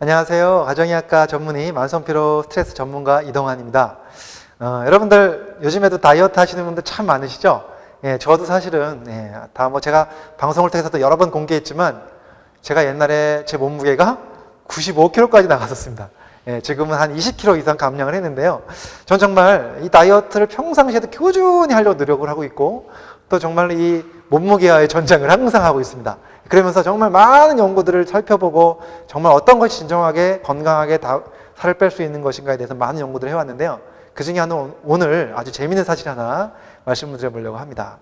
안녕하세요. 가정의학과 전문의 만성피로 스트레스 전문가 이동환입니다. 어, 여러분들 요즘에도 다이어트 하시는 분들 참 많으시죠? 예, 저도 사실은 예, 다 뭐 제가 방송을 통해서도 여러 번 공개했지만 제가 옛날에 제 몸무게가 95kg까지 나갔었습니다. 예, 지금은 한 20kg 이상 감량을 했는데요. 전 정말 이 다이어트를 평상시에도 꾸준히 하려고 노력을 하고 있고 또 정말 이 몸무게와의 전쟁을 항상 하고 있습니다. 그러면서 정말 많은 연구들을 살펴보고 정말 어떤 것이 진정하게 건강하게 다 살을 뺄 수 있는 것인가에 대해서 많은 연구들을 해왔는데요. 그 중에 하나 오늘 아주 재미있는 사실 하나 말씀을 드려보려고 합니다.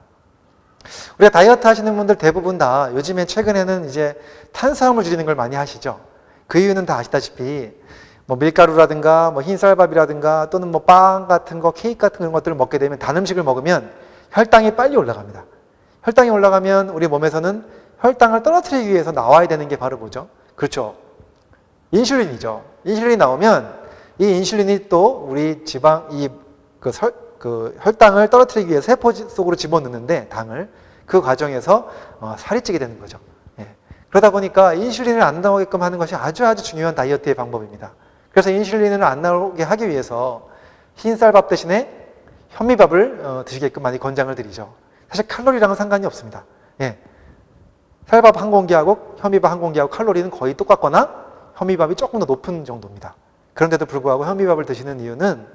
우리가 다이어트 하시는 분들 대부분 다 요즘에 최근에는 이제 탄수화물 줄이는 걸 많이 하시죠. 그 이유는 다 아시다시피 뭐 밀가루라든가 뭐 흰쌀밥이라든가 또는 뭐 빵 같은 거, 케이크 같은 것들을 먹게 되면 단 음식을 먹으면 혈당이 빨리 올라갑니다. 혈당이 올라가면 우리 몸에서는 혈당을 떨어뜨리기 위해서 나와야 되는 게 바로 뭐죠? 그렇죠. 인슐린이죠. 인슐린이 나오면 이 인슐린이 또 우리 지방 이그 그 혈당을 떨어뜨리기 위해서 세포 속으로 집어넣는데 당을 그 과정에서 어, 살이 찌게 되는 거죠. 예. 그러다 보니까 인슐린을 안 나오게끔 하는 것이 아주 아주 중요한 다이어트의 방법입니다. 그래서 인슐린을 안 나오게 하기 위해서 흰쌀밥 대신에 현미밥을 어, 드시게끔 많이 권장을 드리죠. 사실 칼로리랑은 상관이 없습니다. 예. 쌀밥 한 공기하고 현미밥 한 공기하고 칼로리는 거의 똑같거나 현미밥이 조금 더 높은 정도입니다. 그런데도 불구하고 현미밥을 드시는 이유는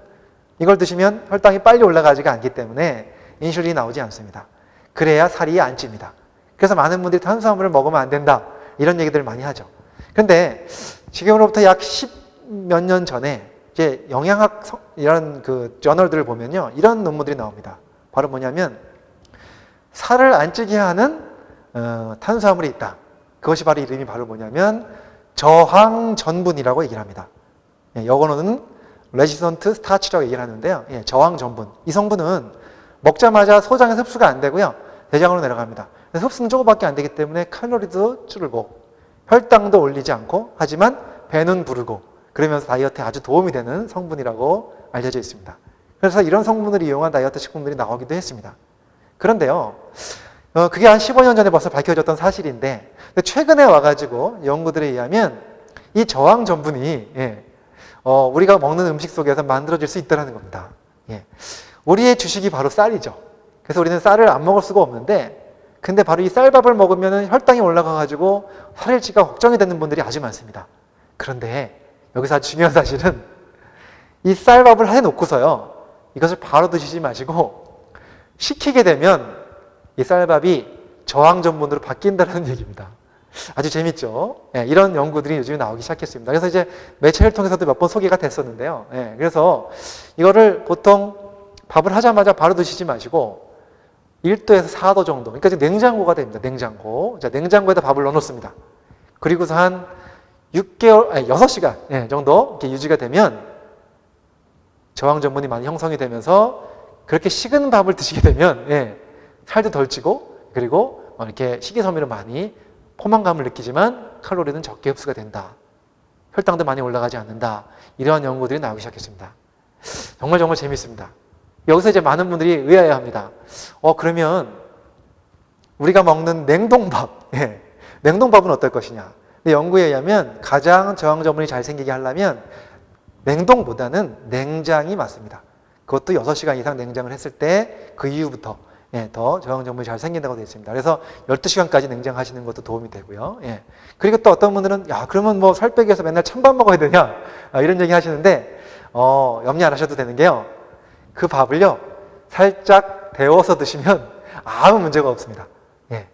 이걸 드시면 혈당이 빨리 올라가지가 않기 때문에 인슐린이 나오지 않습니다. 그래야 살이 안 찝니다. 그래서 많은 분들이 탄수화물을 먹으면 안 된다. 이런 얘기들을 많이 하죠. 그런데 지금으로부터 약 10몇 년 전에 이제 영양학 이런 그 저널들을 보면요. 이런 논문들이 나옵니다. 바로 뭐냐면 살을 안 찌게 하는 어, 탄수화물이 있다. 그것이 바로 이름이 바로 뭐냐면 저항 전분이라고 얘기를 합니다. 예, 영어로는 레지던트 스타치라고 얘기를 하는데요. 예, 저항 전분. 이 성분은 먹자마자 소장에서 흡수가 안 되고요. 대장으로 내려갑니다. 흡수는 조금밖에 안 되기 때문에 칼로리도 줄고 혈당도 올리지 않고 하지만 배는 부르고 그러면서 다이어트에 아주 도움이 되는 성분이라고 알려져 있습니다. 그래서 이런 성분을 이용한 다이어트 식품들이 나오기도 했습니다. 그런데요, 어, 그게 한 15년 전에 벌써 밝혀졌던 사실인데, 최근에 와가지고 연구들에 의하면 이 저항 전분이, 예, 어, 우리가 먹는 음식 속에서 만들어질 수 있다는 겁니다. 예. 우리의 주식이 바로 쌀이죠. 그래서 우리는 쌀을 안 먹을 수가 없는데, 근데 바로 이 쌀밥을 먹으면 혈당이 올라가가지고 살을 찌가 걱정이 되는 분들이 아주 많습니다. 그런데 여기서 중요한 사실은 이 쌀밥을 해놓고서요, 이것을 바로 드시지 마시고, 식히게 되면 이 쌀밥이 저항 전분으로 바뀐다는 얘기입니다. 아주 재밌죠? 예, 이런 연구들이 요즘에 나오기 시작했습니다. 그래서 이제 매체를 통해서도 몇 번 소개가 됐었는데요. 예, 그래서 이거를 보통 밥을 하자마자 바로 드시지 마시고 1도에서 4도 정도. 그러니까 지금 냉장고가 됩니다. 냉장고. 자, 냉장고에다 밥을 넣어 놓습니다. 그리고서 한 6개월, 아니 6시간 예, 정도 이렇게 유지가 되면 저항 전분이 많이 형성이 되면서 그렇게 식은 밥을 드시게 되면 예, 살도 덜 찌고 그리고 이렇게 식이섬유를 많이 포만감을 느끼지만 칼로리는 적게 흡수가 된다. 혈당도 많이 올라가지 않는다. 이러한 연구들이 나오기 시작했습니다. 정말 정말 재밌습니다. 여기서 이제 많은 분들이 의아해 합니다. 어, 그러면 우리가 먹는 냉동밥, 예, 냉동밥은 어떨 것이냐. 근데 연구에 의하면 가장 저항 전분이 잘 생기게 하려면 냉동보다는 냉장이 맞습니다. 그것도 6시간 이상 냉장을 했을 때 그 이후부터 예, 더 저항 전분이 잘 생긴다고 되어 있습니다. 그래서 12시간까지 냉장하시는 것도 도움이 되고요. 예. 그리고 또 어떤 분들은 야, 그러면 뭐 살 빼기 위해서 맨날 찬밥 먹어야 되냐? 아, 이런 얘기 하시는데 어, 염려 안 하셔도 되는 게요. 그 밥을요. 살짝 데워서 드시면 아무 문제가 없습니다. 예.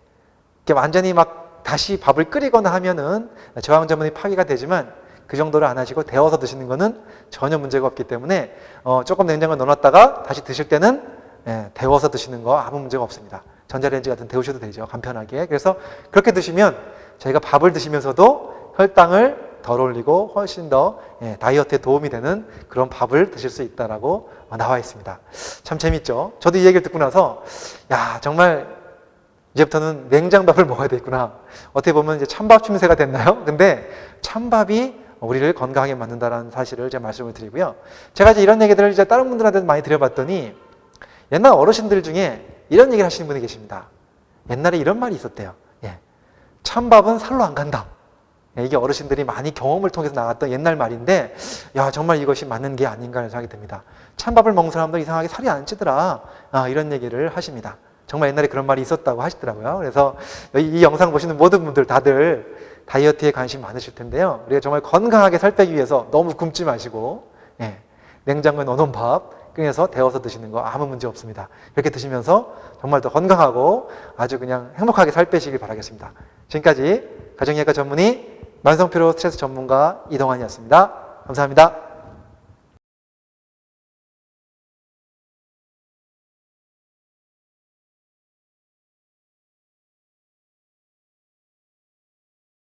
완전히 막 다시 밥을 끓이거나 하면은 저항 전분이 파괴가 되지만 그 정도를 안 하시고 데워서 드시는 거는 전혀 문제가 없기 때문에 어, 조금 냉장고에 넣어놨다가 다시 드실 때는 예, 데워서 드시는 거 아무 문제가 없습니다. 전자레인지 같은 데우셔도 되죠. 간편하게. 그래서 그렇게 드시면 저희가 밥을 드시면서도 혈당을 덜 올리고 훨씬 더 예, 다이어트에 도움이 되는 그런 밥을 드실 수 있다라고 나와 있습니다. 참 재밌죠? 저도 이 얘기를 듣고 나서 야 정말 이제부터는 냉장밥을 먹어야 되겠구나. 어떻게 보면 이제 찬밥 침세가 됐나요? 근데 찬밥이 우리를 건강하게 만든다는 사실을 제가 말씀을 드리고요. 제가 이제 이런 얘기들을 이제 다른 분들한테 많이 드려봤더니 옛날 어르신들 중에 이런 얘기를 하시는 분이 계십니다. 옛날에 이런 말이 있었대요. 예. 찬밥은 살로 안 간다. 예, 이게 어르신들이 많이 경험을 통해서 나왔던 옛날 말인데, 야, 정말 이것이 맞는 게 아닌가 하는 생각이 듭니다. 찬밥을 먹는 사람들 이상하게 살이 안 찌더라. 아, 이런 얘기를 하십니다. 정말 옛날에 그런 말이 있었다고 하시더라고요. 그래서 이, 이 영상 보시는 모든 분들 다들 다이어트에 관심 많으실 텐데요. 우리가 정말 건강하게 살 빼기 위해서 너무 굶지 마시고, 예, 냉장고에 넣어놓은 밥 끓여서 데워서 드시는 거 아무 문제 없습니다. 이렇게 드시면서 정말 더 건강하고 아주 그냥 행복하게 살 빼시길 바라겠습니다. 지금까지 가정의학과 전문의 만성피로 스트레스 전문가 이동환이었습니다. 감사합니다.